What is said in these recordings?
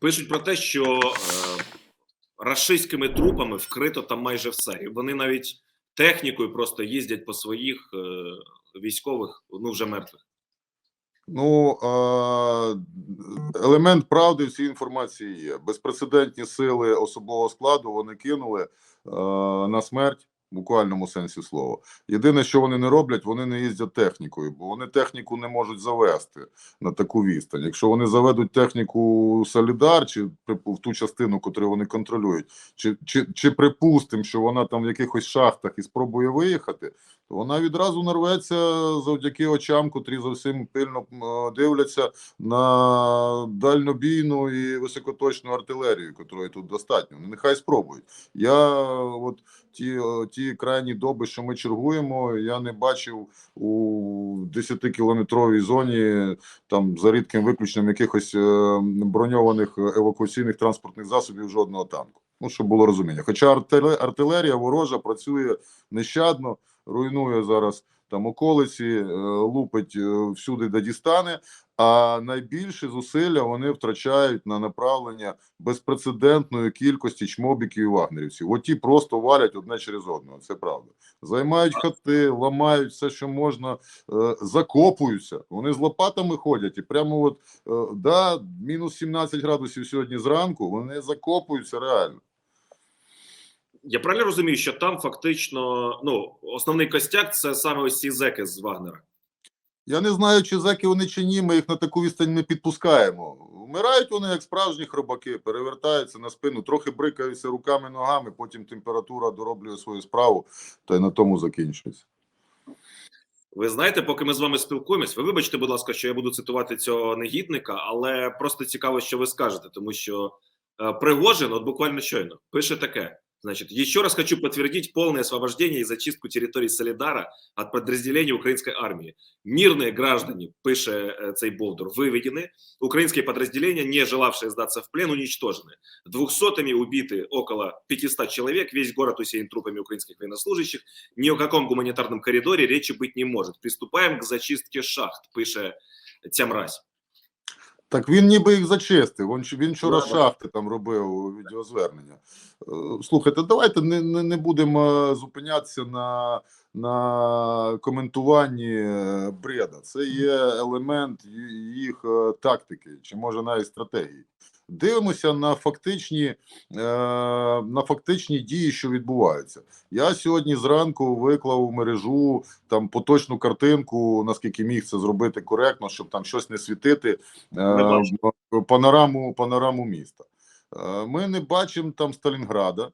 Пишуть про те, що е, рашистськими трупами вкрито там майже все. І вони навіть технікою просто їздять по своїх е, військових, ну вже мертвих. Ну е, елемент правди в цій інформації є. Безпрецедентні сили особового складу вони кинули е, на смерть буквальному сенсі слова. Єдине, що вони не роблять, вони не їздять технікою, бо вони техніку не можуть завести на таку відстань. Якщо вони заведуть техніку Солідар чи в ту частину, яку вони контролюють, чи, чи, чи припустимо, що вона там в якихось шахтах і спробує виїхати, то вона відразу нарветься завдяки очам, котрі зовсім пильно дивляться на дальнобійну і високоточну артилерію, якої тут достатньо. Ну, Нехай спробують. Я от ті, о, ті крайні доби, що ми чергуємо, я не бачив у 10-кілометровій зоні, там за рідким виключенням якихось е, броньованих евакуаційних транспортних засобів жодного танку. Ну, щоб було розуміння. Хоча артиле- артилерія ворожа працює нещадно, руйнує зараз там околиці, е, лупить е, всюди, де дістане. А найбільші зусилля вони втрачають на направлення безпрецедентної кількості чмобіків і вагнерівців. От ті просто валять одне через одного. Це правда. Займають хати, ламають все, що можна, е, закопуються. Вони з лопатами ходять і прямо от е, да, мінус 17 градусів сьогодні зранку. Вони закопуються реально. Я правильно розумію, що там фактично ну основний костяк це саме ось ці зеки з Вагнера. Я не знаю, чи зеки вони чи ні. Ми їх на таку відстань не підпускаємо. Вмирають вони як справжні хробаки, перевертаються на спину, трохи брикаються руками, ногами. Потім температура дороблює свою справу, та й на тому закінчується. Ви знаєте, поки ми з вами спілкуємось, ви вибачте, будь ласка, що я буду цитувати цього негідника, але просто цікаво, що ви скажете, тому що е, Пригожин, от буквально щойно, пише таке: значит, еще раз хочу подтвердить полное освобождение и зачистку территорий Солидара от подразделений украинской армии. Мирные граждане, пише е, цей Болдур, выведены, украинские подразделения, не желавшие сдаться в плен, уничтожены. Двухсотыми убиты около 500 человек, весь город усеян трупами украинских военнослужащих, ни о каком гуманитарном коридоре речи быть не может. Приступаем к зачистке шахт, пише ця мразь. Так він ніби їх зачистив. Він, він вчора шахти там робив відеозвернення. Е, Слухайте, давайте не, не, не будемо зупинятися на, на коментуванні е, бреда. Це є елемент їх е, тактики, чи може навіть стратегії. Дивимося на фактичні, е, на фактичні дії, що відбуваються. Я сьогодні зранку виклав у мережу там поточну картинку, наскільки міг це зробити коректно, щоб там щось не світити. панораму, панораму міста. Ми не бачимо там Сталінграда,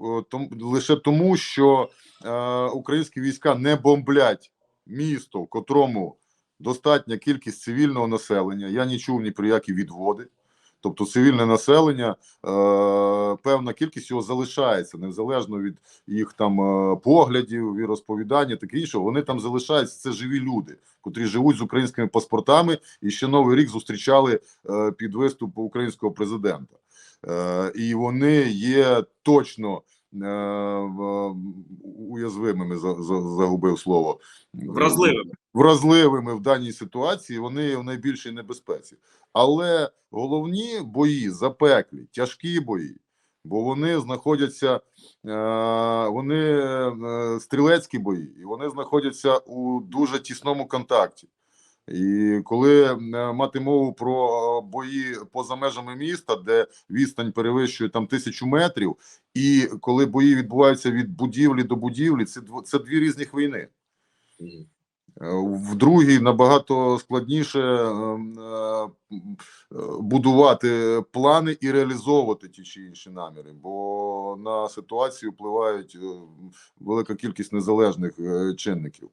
е, том, лише тому, що е, українські війська не бомблять місто, котрому достатня кількість цивільного населення. Я не чув ні про які відводи. Тобто цивільне населення, е, певна кількість його залишається незалежно від їх там е, поглядів, і розповідання, таке інше. Вони там залишаються. Це живі люди, котрі живуть з українськими паспортами і ще новий рік зустрічали е, під виступ українського президента. Е, і вони є точно е, уязвимими за, за, загубив слово Вразливими. вразливими в даній ситуації. Вони в найбільшій небезпеці. Але головні бої запеклі, тяжкі бої, бо вони знаходяться, е, вони стрілецькі бої, і вони знаходяться у дуже тісному контакті. І коли е, мати мову про е, бої поза межами міста, де відстань перевищує там тисячу метрів, і коли бої відбуваються від будівлі до будівлі, це це дві різних війни. Е, В другій набагато складніше будувати плани і реалізовувати ті чи інші наміри, бо на ситуацію впливають велика кількість незалежних чинників.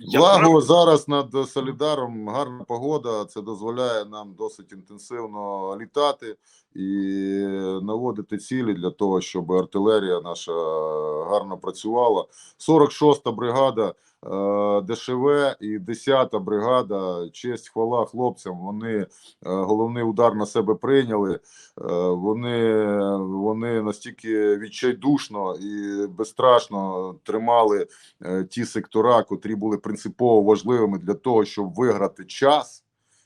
Благо прав- зараз над Солідаром гарна погода. Це дозволяє нам досить інтенсивно літати і наводити цілі для того, щоб артилерія наша гарно працювала. 46-та бригада ДШВ і 10-та бригада. Честь хвала хлопцям. Вони е, головний удар на себе прийняли. Е, Вони, вони настільки відчайдушно і безстрашно тримали е, ті сектора, котрі були принципово важливими для того, щоб виграти час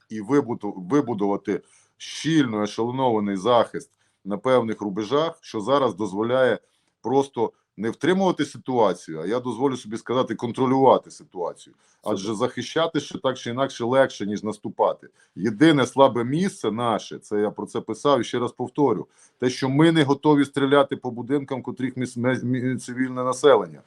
і вибуду- вибудувати щільно ешелонований захист на певних рубежах, що зараз дозволяє просто не втримувати ситуацію, а я дозволю собі сказати, контролювати ситуацію. Адже захищати ще так чи інакше легше, ніж наступати. Єдине слабе місце наше, це я про це писав і ще раз повторю: те, що ми не готові стріляти по будинкам, котрих міс- цивільне населення.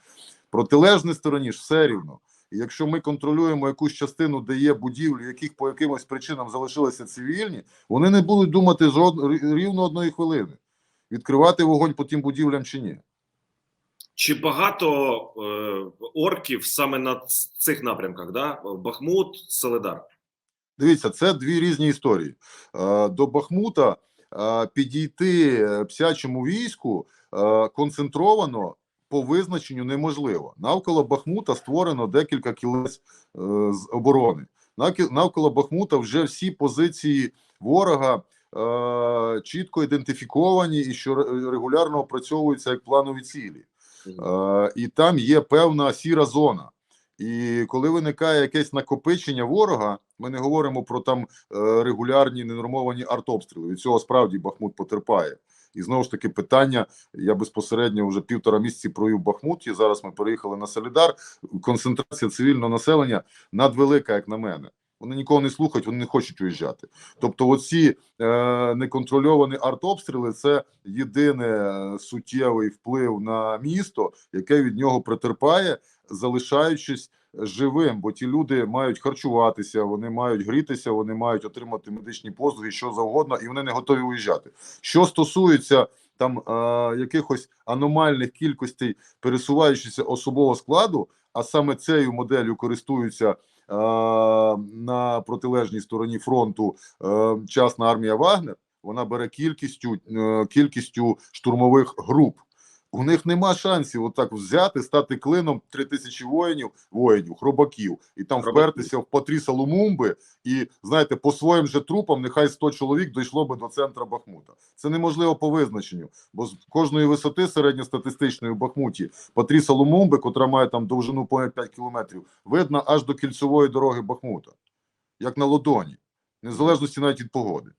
Протилежній стороні ж все рівно. І якщо ми контролюємо якусь частину, де є будівлі, яких по якимось причинам залишилися цивільні, вони не будуть думати жод... рівно одної хвилини, відкривати вогонь по тим будівлям чи ні. Чи багато е, орків саме на цих напрямках? Да? Бахмут, Соледар. Дивіться, це дві різні історії. Е, До Бахмута е, підійти е, псячому війську е, концентровано по визначенню неможливо. Навколо Бахмута створено декілька кілець е, з оборони. Навколо Бахмута вже всі позиції ворога е, чітко ідентифіковані і що регулярно опрацьовуються як планові цілі. Е, і там є певна сіра зона. І коли виникає якесь накопичення ворога, ми не говоримо про там е, регулярні ненормовані артобстріли. Від цього справді Бахмут потерпає. І знову ж таки питання: я безпосередньо вже півтора місяці провів Бахмуті. Зараз ми переїхали на Солідар. Концентрація цивільного населення надвелика, як на мене. Вони нікого не слухають, вони не хочуть уїжджати. Тобто, оці е, неконтрольовані артобстріли це єдиний е, суттєвий вплив на місто, яке від нього претерпає, залишаючись живим, бо ті люди мають харчуватися, вони мають грітися, вони мають отримати медичні послуги, що завгодно, і вони не готові уїжджати. Що стосується там е, якихось аномальних кількостей пересуваючися особового складу, а саме цією моделлю користуються е, на протилежній стороні фронту е, частна армія Вагнер. Вона бере кількістю е, кількістю штурмових груп. У них нема шансів отак взяти, стати клином три тисячі воїнів, воїнів, хробаків, і там Хробаків. впертися в Патріса Лумумби, і знаєте, по своїм же трупам нехай 100 чоловік дійшло би до центра Бахмута. Це неможливо по визначенню, бо з кожної висоти середньостатистичної в Бахмуті Патріса Лумумби, котра має там довжину понад 5 кілометрів, видно аж до кільцевої дороги Бахмута, як на ладоні, незалежності навіть від погоди.